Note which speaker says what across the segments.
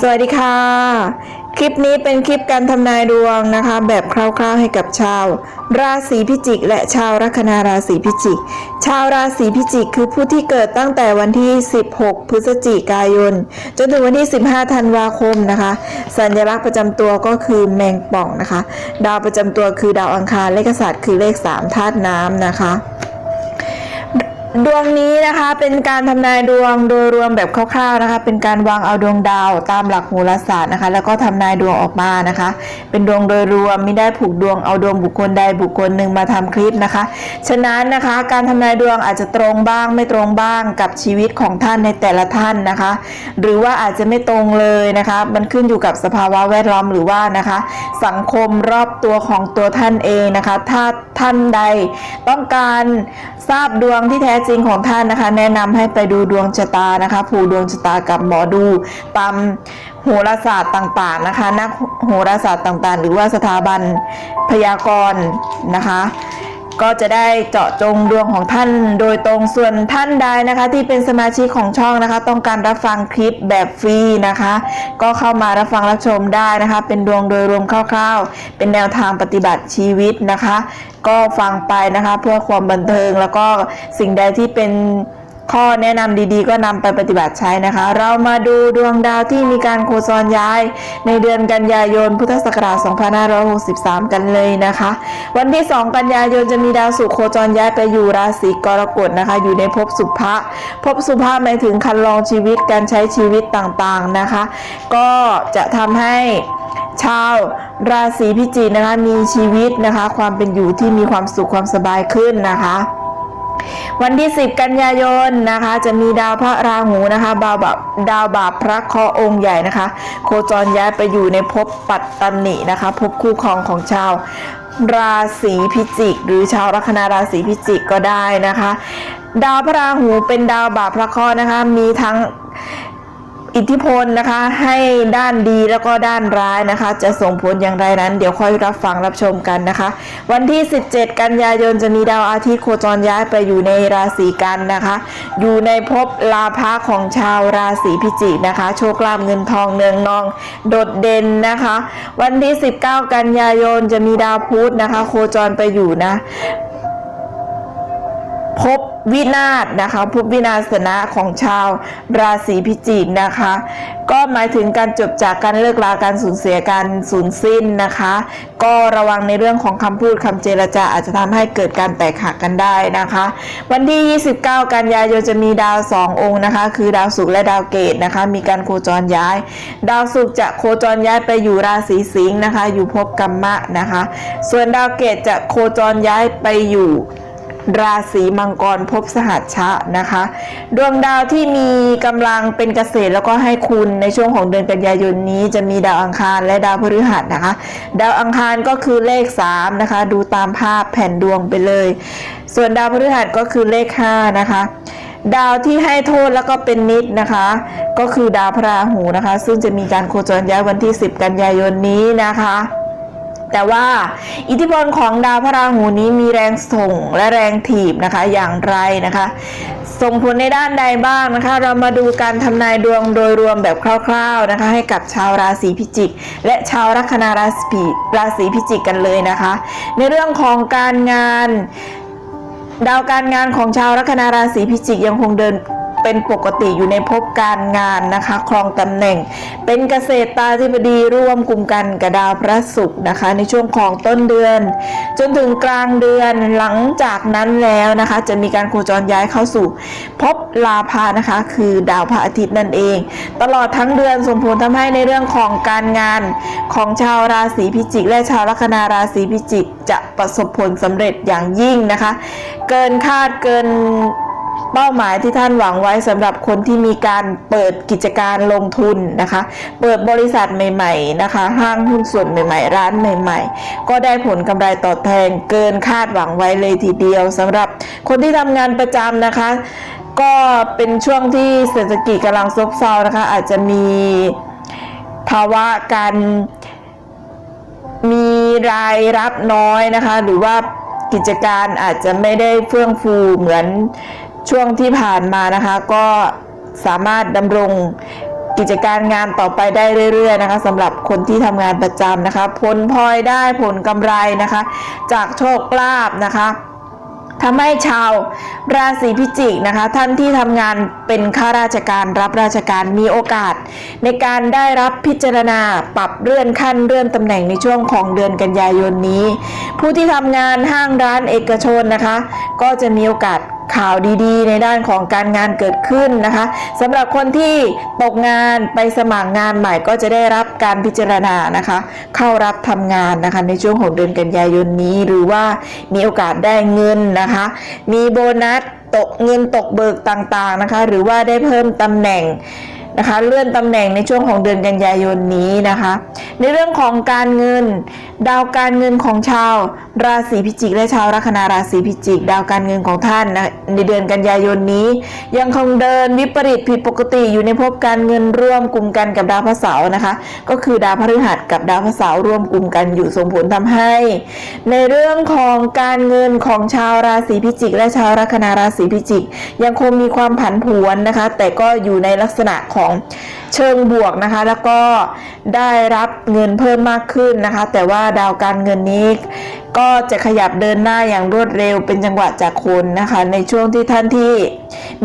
Speaker 1: สวัสดีค่ะ คลิปนี้เป็นคลิปการทำนายดวงนะคะ แบบคร่าวๆให้กับชาว ราศีพิจิก และชาวลัคนาราศีพิจิก ชาวราศีพิจิก คือผู้ที่เกิดตั้งแต่วันที่ 16 พฤศจิกายน จนถึงวันที่ 15 ธันวาคมนะคะ สัญลักษณ์ประจำตัวก็คือแมงป่องนะคะ ดาวประจำตัวคือดาวอังคารเลขศาสตร์คือเลข 3 ธาตุน้ำนะคะ ดวงนี้นะคะเป็นการทำนายดวงโดยรวมแบบคร่าวๆนะคะ เป็นการวางเอาดวงดาวตามหลักโหราศาสตร์นะคะ แล้วก็ทำนายดวงออกมานะคะ เป็นดวงโดยรวมไม่ได้ผูกดวงเอาดวงบุคคลใดบุคคลหนึ่งมาทำคลิปนะคะ ฉะนั้นนะคะการทำนายดวงอาจจะตรงบ้างไม่ตรงบ้างกับชีวิตของท่านในแต่ละท่านนะคะ หรือว่าอาจจะไม่ตรงเลยนะคะ มันขึ้นอยู่กับสภาวะแวดล้อมหรือว่านะคะ สังคมรอบตัวของตัวท่านเองนะคะ ถ้าท่านใดต้องการทราบดวงที่แท้จริงของท่านนะคะ แนะนำให้ไปดูดวงชะตานะคะ ผูดวงชะตากับหมอดูตามโหราศาสตร์ต่างๆนะคะ นักโหราศาสตร์ต่างๆ หรือว่าสถาบันพยากรณ์นะคะ ก็จะได้เจาะจงดวงของท่านโดยตรงส่วนท่านใดนะคะ ที่เป็นสมาชิกของช่องนะคะ ต้องการรับฟังคลิปแบบฟรีนะคะ ก็เข้ามารับฟังรับชมได้นะคะ เป็นดวงโดยรวมคร่าว ๆ เป็นแนวทางปฏิบัติชีวิตนะคะ ก็ฟังไปนะคะ เพื่อความบันเทิงแล้วก็สิ่งใดที่เป็นข้อแนะนำดีๆ ก็นำไปปฏิบัติใช้นะคะ เรามาดูดวงดาวที่มีการโคจรย้าย ในเดือนกันยายนพุทธศักราช 2563 กันเลยนะคะ วันที่ 2 กันยายนจะมีดาวศุกร์โคจรย้ายไปอยู่ราศีกรกฎนะคะ อยู่ในภพสุภะภพสุภะหมายถึงคันลองชีวิตการใช้ชีวิตต่างๆนะคะ ก็จะทำให้ ชาวราศีพิจิกนะคะ มีชีวิตนะคะ ความเป็นอยู่ที่มีความสุขความสบายขึ้นนะคะวันที่ 10 กันยายนนะคะ จะมีดาวพระราหูนะคะดาวบาปดาวบาปพระเคราะห์องค์ใหญ่นะคะ โคจรย้ายไปอยู่ในภพปัตตนินะคะภพคู่ครองของชาวราศีพิจิก หรือชาวลัคนาราศีพิจิกก็ได้นะคะ ดาวพระราหูเป็นดาวบาปพระเคราะห์นะคะ มีทั้ง อิทธิพลนะคะ ให้ด้านดีแล้วก็ด้านร้ายนะคะ จะส่งผลอย่างไรนั้น เดี๋ยวค่อยรับฟังรับชมกันนะคะ วันที่ 17 กันยายนจะมีดาวอาทิตย์โคจรย้ายไปอยู่ในราศีกันนะคะ อยู่ในภพลาภะของชาวราศีพิจิกนะคะ โชคลาภเงินทองเนืองนอง โดดเด่นนะคะ วันที่ 19 กันยายนจะมีดาวพุธนะคะ โคจรไปอยู่นะพบ วินาศนะคะพวินาศนะของชาวราศีพิจิกนะคะ ก็หมายถึงการจบจากการเลิกลาการสูญเสียการสูญสิ้นนะคะ ก็ระวังในเรื่องของคำพูดคำเจรจาอาจจะทำให้เกิดการแตกหักกันได้นะคะ วันที่ 29 กันยายนจะมีดาวสององค์นะคะ คือดาวศุกร์และดาวเกตนะคะ มีการโคจรย้าย ดาวศุกร์จะโคจรย้ายไปอยู่ราศีสิงห์นะคะ อยู่ภพกัมมะนะคะ ส่วนดาวเกตจะโคจรย้ายไปอยู่ ราศีมังกรภพสหัชชะนะคะ ดวงดาวที่มีกำลังเป็นเกษตรแล้วก็ให้คุณในช่วงของเดือนกันยายนนี้จะมีดาวอังคารและดาวพฤหัสนะคะ ดาวอังคารก็คือเลข 3 นะคะ ดูตามภาพแผ่นดวงไปเลย ส่วนดาวพฤหัสก็คือเลข 5 นะคะดาวที่ให้โทษแล้วก็เป็นนิดนะคะ ก็คือดาวพระราหูนะคะ ซึ่งจะมีการโคจรย้ายวันที่ 10 กันยายนนี้นะคะ แต่ว่าอิทธิพลของดาวพระราหูนี้มีแรงส่งและแรงถีบนะคะอย่างไรนะคะ ส่งผลในด้านใดบ้างนะคะ เรามาดูการทำนายดวงโดยรวมแบบคร่าวๆนะคะ ให้กับชาวราศีพิจิก และชาวลัคนาราศีราศีพิจิกกันเลยนะคะ ในเรื่องของการงานดาวการงานของชาวลัคนาราศีพิจิกยังคงเดิน เป็นปกติอยู่ในภพการงานนะคะครองตำแหน่ง เป็นเกษตรตาธิบดีร่วมกลุ่มกันกับดาวพระศุกร์นะคะ ในช่วงของต้นเดือน จนถึงกลางเดือนหลังจากนั้นแล้วนะคะ จะมีการโคจรย้ายเข้าสู่ภพลาภานะคะ คือดาวพระอาทิตย์นั่นเอง ตลอดทั้งเดือนส่งผลทำให้ในเรื่องของการงานของชาวราศีพิจิก และชาวลัคนาราศีพิจิกจะประสบผลสำเร็จอย่างยิ่งนะคะ เกินคาดเกิน เป้าหมายที่ท่านหวังไว้สำหรับคนที่มีการเปิดกิจการลงทุนนะคะ เปิดบริษัทใหม่ๆนะคะ ห้างหุ้นส่วนใหม่ๆ ร้านใหม่ๆ ก็ได้ผลกำไรตอบแทนเกินคาดหวังไว้เลยทีเดียวสำหรับคนที่ทำงานประจำนะคะ ก็เป็นช่วงที่เศรษฐกิจกำลังซบเซานะคะ อาจจะมีภาวะการมีรายรับน้อยนะคะ หรือว่ากิจการอาจจะไม่ได้เฟื่องฟูเหมือน ช่วงที่ผ่านมานะคะก็สามารถดำรงกิจการงานต่อไปได้เรื่อย ๆ นะคะสำหรับคนที่ทำงานประจำนะคะ ผลพลอยได้ผลกำไรนะคะ จากโชคลาภนะคะทำให้ชาวราศีพิจิกนะคะ ท่านที่ทำงานเป็นข้าราชการรับราชการมีโอกาส ในการได้รับพิจารณาปรับเลื่อนขั้นเลื่อนตำแหน่งในช่วงของเดือนกันยายนนี้ ผู้ที่ทำงานห้างร้านเอกชนนะคะ ก็จะมีโอกาส ข่าวดีๆ ในด้านของการงานเกิดขึ้นนะคะสำหรับคนที่ตกงานไปสมัครงานใหม่ก็จะได้รับการพิจารณานะคะ เข้ารับทำงานนะคะในช่วงของเดือนกันยายนนี้ หรือว่ามีโอกาสได้เงินนะคะ มีโบนัสตกเงินตกเบิกต่างๆนะคะ หรือว่าได้เพิ่มตำแหน่งนะคะเลื่อนตำแหน่งในช่วงของเดือนกันยายนนี้นะคะ ในเรื่องของการเงิน ดาวการเงินของชาว ราศีพิจิก และชาวลัคนาราศีพิจิก ดาวการเงินของท่านนะในเดือนกันยายนนี้ ยังคงเดินวิปริตผิดปกติอยู่ในภพการเงินร่วมกลุ่มกันกับดาวพระเสาร์นะคะ ก็คือดาวพฤหัสกับดาวพระเสาร์ร่วมกลุ่มกันอยู่ส่งผลทำให้ ในเรื่องของการเงินของชาวราศีพิจิก และชาวลัคนาราศีพิจิก ยังคงมีความผันผวนนะคะ แต่ก็อยู่ในลักษณะของ เชิงบวกนะคะ แล้วก็ได้รับเงินเพิ่มมากขึ้นนะคะ แต่ว่าดาวการเงินนี้ก็จะขยับเดินหน้าอย่างรวดเร็วเป็นจังหวะจากคนนะคะ ในช่วงที่ท่านที่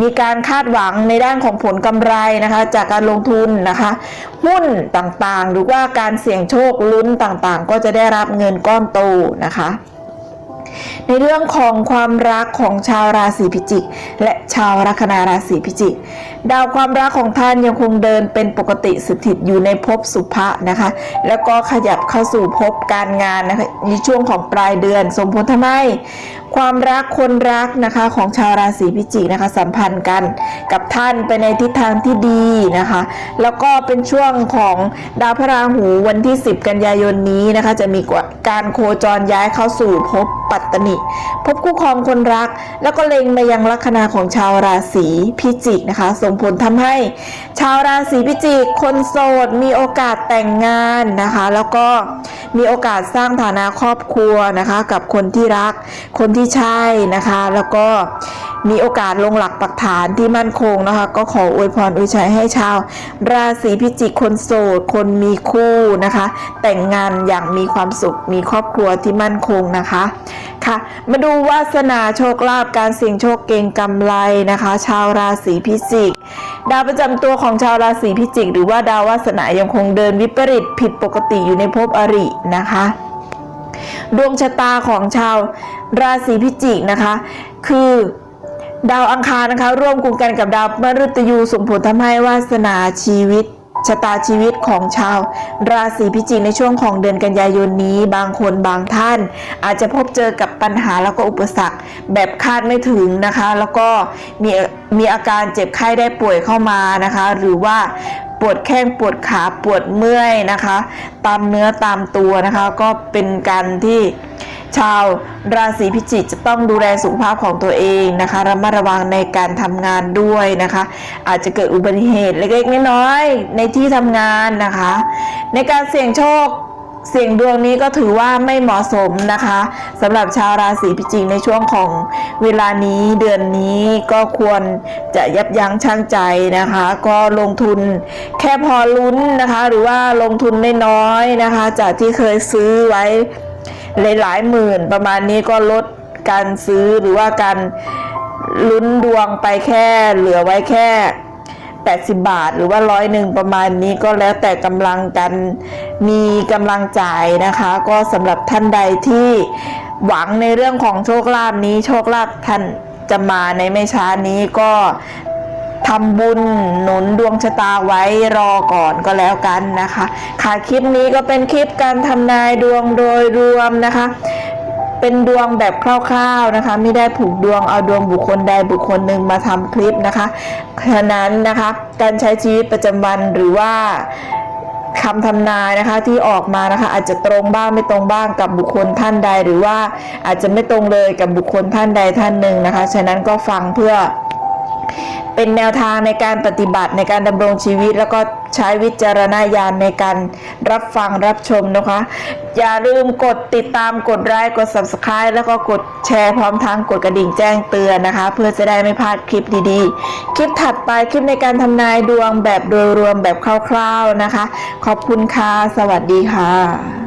Speaker 1: มีการคาดหวังในด้านของผลกำไรนะคะ จากการลงทุนนะคะ หุ้นต่างๆ หรือว่าการเสี่ยงโชคลุ้นต่างๆ ก็จะได้รับเงินก้อนโตนะคะ ในเรื่องของความรักของชาวราศีพิจิก และชาวลัคนาราศีพิจิก ดาวความรักของท่านยังคงเดินเป็นปกติสถิตอยู่ในภพสุภะนะคะ แล้วก็ขยับเข้าสู่ภพการงานนะคะในช่วงของปลายเดือน สมผลทำให้ความรักคนรักนะคะของชาวราศีพิจิกนะคะ สัมพันธ์กันกับท่านไปในทิศทางที่ดีนะคะ แล้วก็เป็นช่วงของดาวพระราหูวันที่ 10 กันยายนนี้นะคะ จะมีการโคจรย้ายเข้าสู่ภพปัตตนิภพคู่ครองคนรัก แล้วก็เล็งมายังลัคนาของชาวราศีพิจิกนะคะ ส่งผลทำให้ ชาวราศีพิจิกคนโสดมีโอกาสแต่งงานนะคะ แล้วก็มีโอกาสสร้างฐานะครอบครัวนะคะ กับคนที่รักคนที่ใช่นะคะ แล้วก็มีโอกาสลงหลักปักฐานที่มั่นคงนะคะ ก็ขออวยพรอวยชัยให้ชาว ราศีพิจิกคนโสด คนมีคู่นะคะ แต่งงานอย่างมีความสุขมีครอบครัวที่มั่นคงนะคะค่ะ มาดูวาสนาโชคลาภการเสี่ยงโชคเก่งกำไรนะคะ ชาวราศีพิจิก ดาวประจำตัวของชาวราศีพิจิก หรือว่าดาววาสนายังคงเดินวิปริตผิดปกติอยู่ในภพอรินะคะดวงชะตาของชาว ราศีพิจิกนะคะ คือดาวอังคารนะคะ ร่วมกลุ่มกันกับดาวมฤตยูส่งผลทำให้วาสนาชีวิตชะตาชีวิตของชาว ราศีพิจิกในช่วงของเดือนกันยายนนี้ บางคนบางท่าน อาจจะพบเจอกับปัญหาแล้วก็อุปสรรคแบบคาดไม่ถึงนะคะ แล้วก็มีมีอาการเจ็บไข้ได้ป่วยเข้ามานะคะ หรือว่า ปวดแข้งปวดขาปวดเมื่อยนะคะ ตามเนื้อตามตัวนะคะ ก็เป็นการที่ชาวราศีพิจิกจะต้องดูแลสุขภาพของตัวเองนะคะระมัดระวังในการทำงานด้วยนะคะ อาจจะเกิดอุบัติเหตุเล็กๆน้อยๆในที่ทำงานนะคะ ในการเสี่ยงโชค เสี่ยงดวงนี้ก็ถือว่าไม่เหมาะสมนะคะสำหรับชาวราศีพิจิกในช่วงของเวลานี้เดือนนี้ก็ควรจะยับยั้งชั่งใจนะคะ ก็ลงทุนแค่พอลุ้นนะคะ หรือว่าลงทุนน้อยๆนะคะ จากที่เคยซื้อไว้หลายๆหมื่นประมาณนี้ก็ลดการซื้อหรือว่าการลุ้นดวงไปแค่เหลือไว้แค่ 80 บาท หรือว่าร้อยหนึ่งประมาณนี้ก็แล้วแต่กำลังกันมีกำลังจ่ายนะคะ ก็สำหรับท่านใดที่หวังในเรื่องของโชคลาภนี้ โชคลาภท่านจะมาในไม่ช้านี้ก็ทำบุญหนุนดวงชะตาไว้รอก่อนก็แล้วกันนะคะ ค่ะคลิปนี้ก็เป็นคลิปการทำนายดวงโดยรวมนะคะ เป็นดวงแบบคร่าวๆนะคะ ไม่ได้ผูกดวงเอาดวงบุคคลใดบุคคลหนึ่งมาทำคลิปนะคะฉะนั้นนะคะการใช้ชีวิตประจำวันหรือว่าคำทำนายนะคะที่ออกมานะคะ อาจจะตรงบ้างไม่ตรงบ้างกับบุคคลท่านใด หรือว่าอาจจะไม่ตรงเลยกับบุคคลท่านใดท่านหนึ่งนะคะ ฉะนั้นก็ฟังเพื่อ เป็นแนวทางในการปฏิบัติในการดำรงชีวิต แล้วก็ใช้วิจารณญาณในการรับฟังรับชมนะคะ อย่าลืมกดติดตามกดไลค์กด subscribe แล้วก็กดแชร์พร้อมทั้งกดกระดิ่งแจ้งเตือนนะคะ เพื่อจะได้ไม่พลาดคลิปดีๆ คลิปถัดไปคลิปในการทำนายดวงแบบโดยรวมแบบคร่าวๆนะคะ ขอบคุณค่ะ สวัสดีค่ะ